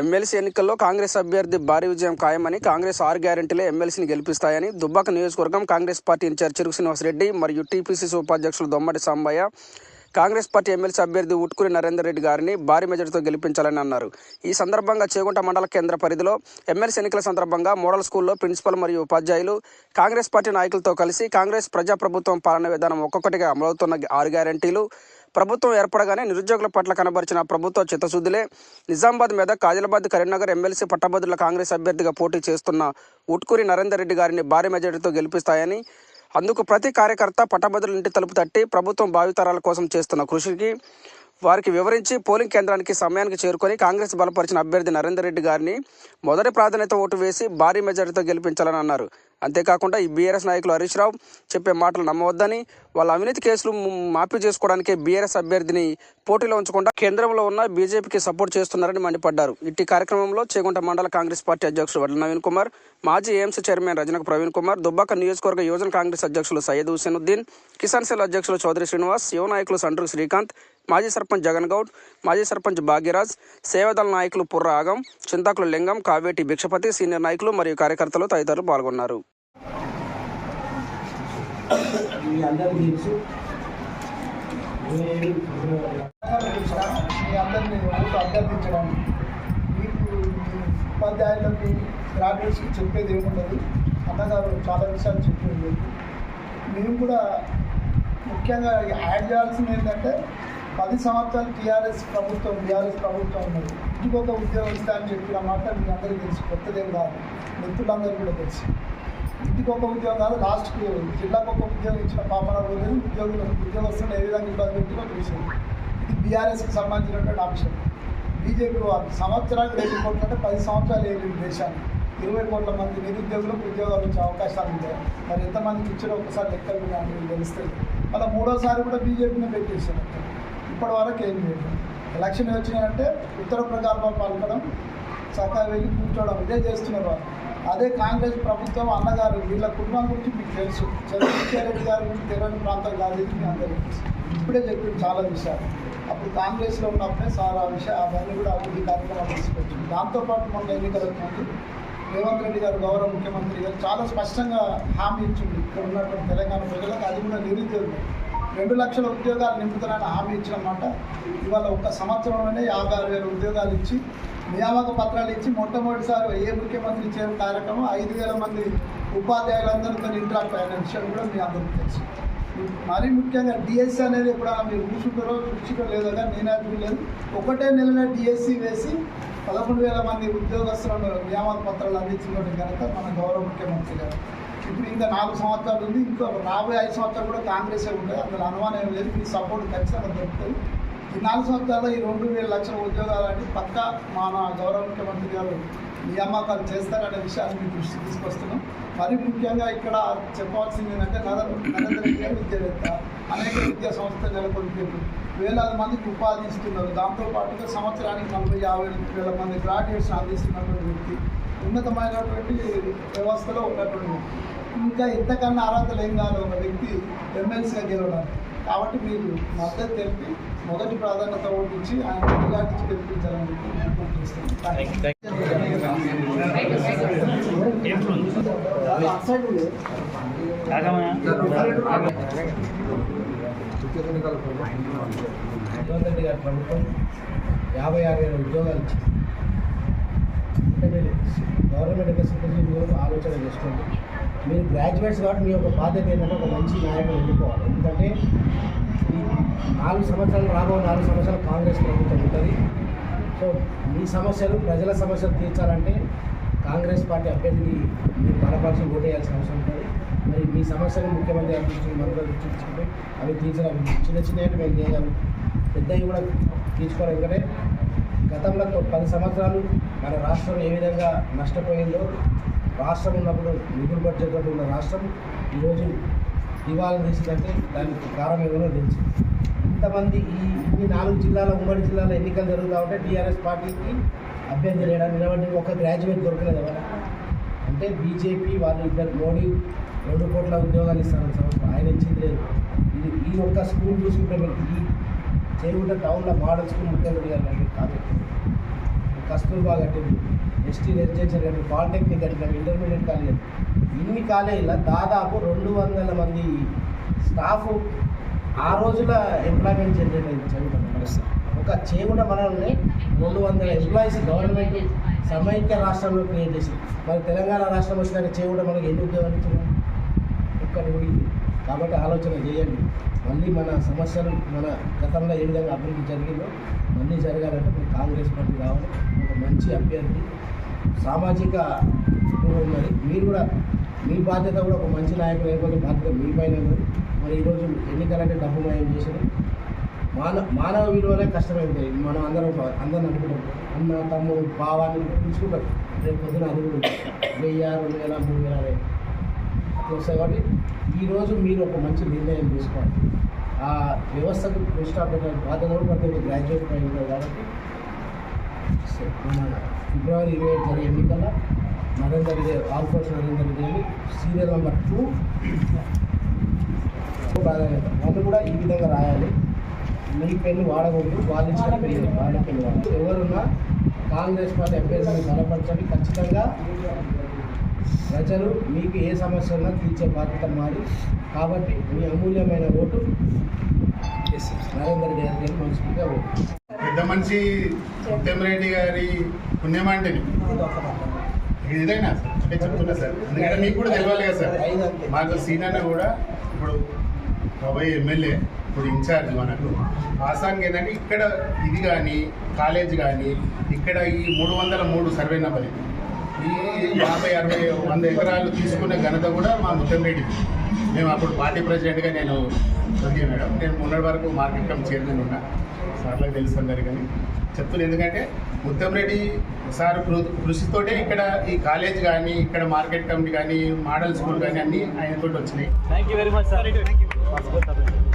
MLC ఎన్నికల్లో కాంగ్రెస్ అభ్యర్థి భారీ విజయం ఖాయమని కాంగ్రెస్ ఆరు గ్యారెంటీలే ఎమ్మెల్సీని గెలిపిస్తాయని దుబ్బాక నియోజకవర్గం కాంగ్రెస్ పార్టీ ఇన్ఛార్జ్ చెరుకు శ్రీనివాసరెడ్డి మరియు టీపీసీసీ ఉపాధ్యక్షులు దొమ్మటి సాంబయ్య కాంగ్రెస్ పార్టీ ఎమ్మెల్సీ అభ్యర్థి ఉట్కూరి నరేందర్ రెడ్డి గారిని భారీ మెజార్టీతో గెలిపించాలని అన్నారు. ఈ సందర్భంగా చేగుంట మండల కేంద్ర పరిధిలో ఎమ్మెల్సీ ఎన్నికల సందర్భంగా మోడల్ స్కూల్లో ప్రిన్సిపల్ మరియు ఉపాధ్యాయులు కాంగ్రెస్ పార్టీ నాయకులతో కలిసి కాంగ్రెస్ ప్రజాప్రభుత్వం పాలన విధానం ఒక్కొక్కటిగా అమలవుతున్న ఆరు గ్యారెంటీలు ప్రభుత్వం ఏర్పడగానే నిరుద్యోగుల పట్ల కనబరిచిన ప్రభుత్వ చిత్తశుద్ధులే నిజామాబాద్ మీద ఆదిలాబాద్ కరీంనగర్ ఎమ్మెల్సీ పట్టభద్రుల కాంగ్రెస్ అభ్యర్థిగా పోటీ చేస్తున్న ఉట్కూరి నరేందర్ రెడ్డి గారిని భారీ మెజార్టీతో గెలిపిస్తాయని అందుకు ప్రతి కార్యకర్త పట్టభద్రుల ఇంటి తలుపు తట్టి ప్రభుత్వం భావితరాల కోసం చేస్తున్న కృషికి వారికి వివరించి పోలింగ్ కేంద్రానికి సమయానికి చేరుకొని కాంగ్రెస్ బలపరిచిన అభ్యర్థి నరేందర్ రెడ్డి గారిని మొదటి ప్రాధాన్యత ఓటు వేసి భారీ మెజారిటీతో గెలిపించాలని అన్నారు. అంతేకాకుండా ఈ బీఆర్ఎస్ నాయకులు హరీష్ రావు చెప్పే మాటలు నమ్మవద్దని వాళ్ళ అవినీతి కేసులు మాఫీ చేసుకోవడానికి బీఆర్ఎస్ అభ్యర్థిని పోటీలో ఉంచకుండా కేంద్రంలో ఉన్న బీజేపీకి సపోర్ట్ చేస్తున్నారని మండిపడ్డారు. ఇట్టి కార్యక్రమంలో చేగుంట మండల కాంగ్రెస్ పార్టీ అధ్యక్షుడు వడ్ల నవీన్ కుమార్ మాజీ ఏఎంసీ చైర్మన్ రజనక ప్రవీణ్ కుమార్ దుబ్బాక నియోజకవర్గ యువజన కాంగ్రెస్ అధ్యక్షులు సయ్యద్ హుసేనుద్దీన్ కిసాన్ సెల్ అధ్యక్షులు చౌదరి శ్రీనివాస్ యువ నాయకులు సండ్రు శ్రీకాంత్ మాజీ సర్పంచ్ జగన్ గౌడ్ మాజీ సర్పంచ్ భాగ్యరాజ్ సేవాదళ నాయకులు పుర్ర ఆగం చింతాకుల లింగం కావేటి భిక్షపతి సీనియర్ నాయకులు మరియు కార్యకర్తలు తదితరులు పాల్గొన్నారు. మీ అందరికీ తెలుసు. మీ అందరినీ ఓటు అభ్యర్థించడానికి మీకు మీ ఉపాధ్యాయులకు గ్రాడ్యుయేట్స్కి చెప్పేది ఏముండదు. అన్నగారు చాలా విషయాలు చెప్పింది. మేము కూడా ముఖ్యంగా యాడ్ చేయాల్సింది ఏంటంటే పది సంవత్సరాలు టీఆర్ఎస్ ప్రభుత్వం బీఆర్ఎస్ ప్రభుత్వం ఉన్నది. ఇంటికొక ఉద్యోగం ఇస్తా అని చెప్పిన మాట మీ అందరికీ తెలుసు. కొత్తదేం కాదు. మిత్రులందరూ కూడా తెలుసు. ఇంటికి ఒక ఉద్యోగం కాదు లాస్ట్కి జిల్లాకు ఒక ఉద్యోగం ఇచ్చిన పాపన రోజు ఉద్యోగులు ఉద్యోగస్తులు ఏ విధంగా ఇబ్బంది పెట్టినో విషయం ఇది బీఆర్ఎస్కి సంబంధించినటువంటి అంశం బీజేపీ వారు సంవత్సరానికి రెండు కోట్ల అంటే పది సంవత్సరాలు ఏళ్ళు దేశాన్ని ఇరవై కోట్ల మంది నిరుద్యోగులకు ఉద్యోగాలు వచ్చే అవకాశాలు ఉంటాయి. మరి ఎంతమందికి ఇచ్చారో ఒకసారి లెక్కలు కూడా మీకు తెలుస్తుంది మళ్ళీ మూడోసారి కూడా బీజేపీని పెట్టేశారు. ఇప్పటి వరకు ఏం చేయడం ఎలక్షన్ వచ్చినాయంటే ఉత్తర ప్రకారంలో పలకడం చక్కగా వెళ్ళి కూర్చోవడం ఇదే చేస్తున్నారు వాళ్ళు. అదే కాంగ్రెస్ ప్రభుత్వం అన్నగారు వీళ్ళ కుటుంబం గురించి మీకు తెలుసు. చంద్రశేఖర్ రెడ్డి గారి గురించి తెలియని ప్రాంతం కాదు మీ అందరికీ తెలుసు. ఇప్పుడే చెప్పిన చాలా విషయాలు. అప్పుడు కాంగ్రెస్లో ఉన్నప్పుడే చాలా విషయం అవన్నీ కూడా అభివృద్ధి కార్యక్రమాలు తీసుకొచ్చింది దాంతోపాటు మొన్న ఎన్నికలకు ముందు రేవంత్ రెడ్డి గారు గౌరవ ముఖ్యమంత్రి గారు చాలా స్పష్టంగా హామీ ఇచ్చింది. ఇక్కడ ఉన్నటువంటి తెలంగాణ ప్రజలకు అది కూడా నిరుద్యోగం రెండు లక్షల ఉద్యోగాలు నింపుతానని హామీ ఇచ్చినమాట. ఇవాళ ఒక్క సంవత్సరంలోనే యాభై ఆరు వేల ఉద్యోగాలు ఇచ్చి నియామక పత్రాలు ఇచ్చి మొట్టమొదటిసారి ఏ ముఖ్యమంత్రి చేయడం కార్యక్రమం ఐదు వేల మంది ఉపాధ్యాయులందరితో ఇంటరాక్ట్ అయిన విషయం కూడా మీ అందరికీ తెలుసు. మరీ ముఖ్యంగా డిఎస్సి అనేది ఎప్పుడైనా మీరు కూర్చుంటారో చూసుకో లేదో కానీ నేనే లేదు. ఒకటే నెలనే డిఎస్సి వేసి పదకొండు వేల మంది ఉద్యోగస్తులను నియామక పత్రాలు అందించినటువంటి కనుక మన గౌరవ ముఖ్యమంత్రి గారు. ఇప్పుడు ఇంకా నాలుగు సంవత్సరాలు ఉంది ఇంకో రాబోయే ఐదు సంవత్సరాలు కూడా కాంగ్రెసే ఉంటుంది అందులో అనుమానం ఏం లేదు మీ సపోర్ట్ ఖచ్చితంగా దొరుకుతుంది. ఈ నాలుగు సంవత్సరాల్లో ఈ రెండు వేల లక్షల ఉద్యోగాలు అంటే పక్కా మన గౌరవ ముఖ్యమంత్రి గారు నియామకాలు చేస్తారనే విషయాన్ని మీ దృష్టికి తీసుకొస్తున్నాం. మరి ముఖ్యంగా ఇక్కడ చెప్పాల్సింది ఏంటంటే నరేంద్ర నరేంద్ర గారు విద్యావేత్త అనేక విద్యా సంస్థలు నెలకొల్పారు. వేలాది మందికి ఉపాధి ఇస్తున్నారు. దాంతోపాటుగా సంవత్సరానికి నలభై యాభై వేల మంది గ్రాడ్యుయేట్స్ అందిస్తున్నటువంటి వ్యక్తి. ఉన్నతమైనటువంటి వ్యవస్థలో ఉన్నటువంటి వ్యక్తి ఇంకా ఇంతకన్నా అర్హతలు ఏం కాదు ఒక వ్యక్తి ఎమ్మెల్సీగా గెలవడానికి. కాబట్టి మీరు మద్దతు తెలిపి మొదటి ప్రాధాన్యత ఓటించి ఆయన మెజార్టీ గెలిపించాలని ప్రభుత్వం యాభై ఆరు వేల ఉద్యోగాలు ఇచ్చింది. గవర్నమెంట్ ఎగ్జిక్యూటివ్ మీరు ఆలోచన చేసుకోండి. మీరు గ్రాడ్యుయేట్స్ కాబట్టి మీ యొక్క బాధ్యత ఏంటంటే ఒక మంచి నాయకుడు ఎన్నుకోవాలి. ఎందుకంటే ఈ నాలుగు సంవత్సరాలు రాబో నాలుగు సంవత్సరాలు కాంగ్రెస్ ప్రభుత్వం ఉంటుంది. సో మీ సమస్యలు ప్రజల సమస్యలు తీర్చాలంటే కాంగ్రెస్ పార్టీ అభ్యర్థిని మీరు బలపరిచి ఓటేయాల్సిన అవసరం ఉంటుంది. మరి మీ సమస్యలు ముఖ్యమంత్రి గారి దృష్టికి మంత్రుల తీసుకుంటే అవి తీర్చడం చిన్న చిన్నవి మేము చేయగలం పెద్దవి కూడా తీర్చుకోవాలి. ఎందుకంటే గతంలో పది సంవత్సరాలు మన రాష్ట్రం ఏ విధంగా నష్టపోయిందో రాష్ట్రం ఉన్నప్పుడు నిధులు బడ్జెట్తో ఉన్న రాష్ట్రం ఈరోజు ఇవాళ తీసుకుంటే దానికి కారణం ఏమో తెలుసు. ఇంతమంది ఈ ఇన్ని నాలుగు జిల్లాల ఉమ్మడి జిల్లాల ఎన్నికలు జరుగుతూ ఉంటే టీఆర్ఎస్ పార్టీకి అభ్యర్థి లేడా? నిలబడి ఒక గ్రాడ్యుయేట్ దొరకలేదు ఎవరు? అంటే బీజేపీ వాళ్ళు ఇద్దరు మోడీ రెండు కోట్ల ఉద్యోగాలు ఇస్తారని సంవత్సరం ఆయన ఇచ్చింది లేదు. ఇది ఈ ఒక్క స్కూల్ చూసుకుంటే మనకి ఈ చేగుంట టౌన్లో మోడల్ స్కూల్ ముఖ్యమంత్రి గారు కాదు. కస్తూర్బా కట్టింది. ఎస్టీ రెసిడెన్షియల్ కట్టింది పాలిటెక్నిక్ కట్టినాం ఇంటర్మీడియట్ కాలేజ్ ఇన్ని కాలేజీల దాదాపు రెండు వందల మంది స్టాఫ్ ఆ రోజుల ఎంప్లాయ్మెంట్ జనరేట్ అయింది ఒక చేగుంట మనల్ని రెండు వందల ఎంప్లాయీస్ గవర్నమెంట్ సమైక్య రాష్ట్రంలో క్రియేట్ చేసింది. మరి తెలంగాణ రాష్ట్రం వచ్చినాక చేగుంట మనకి ఎన్ని ఉద్యోగాలు ఇచ్చిన ఒక్కటి కాబట్టి ఆలోచన చేయండి. మళ్ళీ మన సమస్యలు మన గతంలో ఏ విధంగా అభివృద్ధి జరిగిందో మళ్ళీ జరగాలంటే మీరు కాంగ్రెస్ పార్టీ రావాలి. ఒక మంచి అభ్యర్థి సామాజిక ఉన్నది. మీరు కూడా మీ బాధ్యత కూడా ఒక మంచి నాయకుడు అయిపోతే బాధ్యత మీ పైన ఉన్నది మరి ఈరోజు ఎన్నికలంటే డబ్బు మయం చేశారు. మానవ మానవ విలువలే కష్టమైంది. మనం అందరం అందరం అనుకుంటాం. అన్న తమ్ముడు భావాన్ని పిలుచుకుంటాం రేపు పొద్దున అది కూడా వెయ్యి రెండు వేల మూడు వేల అరవై ఈరోజు మీరు ఒక మంచి నిర్ణయం తీసుకోండి. ఆ వ్యవస్థకు స్టాప్ పెట్టిన బాధ్యత కూడా ప్రతి ఒక్క గ్రాడ్యుయేట్ పైన ఉంటుంది కాబట్టి. మన ఫిబ్రవరి ఇరవై ఐదు జరిగే ఎన్నికల్లో Narender Reddy Alphores Narender Reddy serial number two. ప్రాధాన్యత వాళ్ళు కూడా ఈ విధంగా రాయాలి. మీ పెన్ను వాడకూడదు వాళ్ళు ఇచ్చిన పెన్ను వాళ్ళ పెన్ను వాడదు ఎవరున్నా కాంగ్రెస్ పార్టీ అభ్యర్థిని బలపరచండి. ఖచ్చితంగా ప్రజలు మీకు ఏ సమస్య ఉన్నా తీర్చే బాధ్యత మాది. కాబట్టి మీ అమూల్యమైన ఓటు నరేందర్ రెడ్డి గారికి మనస్ఫూర్తిగా ఓటు. పెద్ద మనిషి ఉత్తమరెడ్డి గారి పుణ్యమాంటిని ఇదైనా అంటే చెప్తున్నా సార్. ఎందుకంటే మీకు కూడా తెలియాలి కదా సార్. మాకు సీనన్న కూడా ఇప్పుడు కాబోయే ఎమ్మెల్యే ఇప్పుడు ఇన్ఛార్జ్ మనకు. ఆసాంగ్ ఏంటంటే ఇక్కడ ఇది కానీ కాలేజ్ కానీ ఇక్కడ ఈ మూడు వందల మూడు సర్వే నెంబర్ యాభై అరవై వంద ఎకరాలు తీసుకునే ఘనత కూడా మా ముత్తంరెడ్డిది మేము అప్పుడు పార్టీ ప్రెసిడెంట్గా నేను ఉంది మేడం. నేను మొన్నటి వరకు మార్కెట్ కమ్ చైర్మన్ ఉన్నా. సార్లకు తెలుసు అందరు కానీ. చెప్తున్నాను ఎందుకంటే ముత్తంరెడ్డి సార్ కృ- కృషితోటే ఇక్కడ ఈ కాలేజ్ కానీ ఇక్కడ మార్కెట్ కమిటీ కానీ మోడల్ స్కూల్ కానీ అన్నీ ఆయనతోటి వచ్చినాయి. Thank you very much, sir.